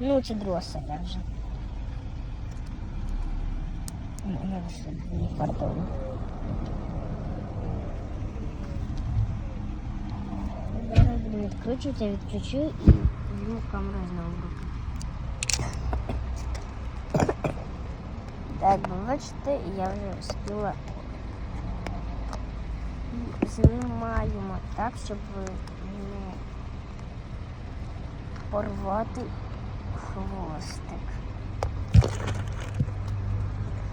Ну, це друга серія вже. Ну, не все, не пардон. Зараз буду відкручувати, відключу і візьму камеру знову в руки. Так, ви бачите, я вже встигла. І знімаємо так, щоб не порвати хвостик.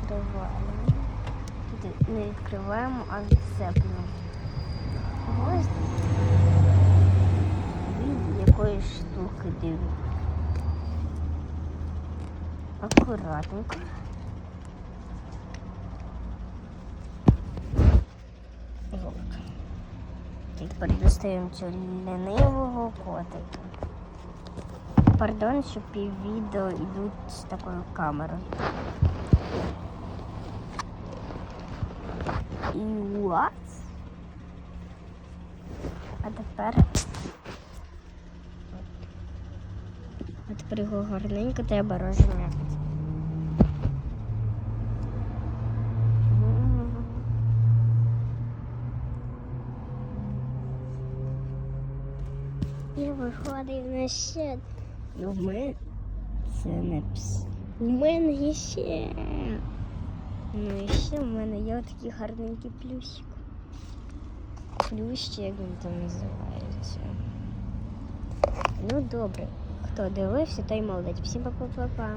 Відкриваємо. Не відкриваємо, а відцеплюємо. Хвост від якоїсь штуки дивно. Акуратненько. Тепер достаємо цього лінивого котика. Пардон, що піввідео йдуть з такою камерою. І what? А тепер. А тепер його гарненько треба розм'яти. Я виходив на ще. Ну, в мене це не пс. У мене є ще. Ну і ще в мене є такий гарненький плюсик. Плющ, як він там називається. Ну добре. Хто дивився, той молодець. Всім па-па-па-па.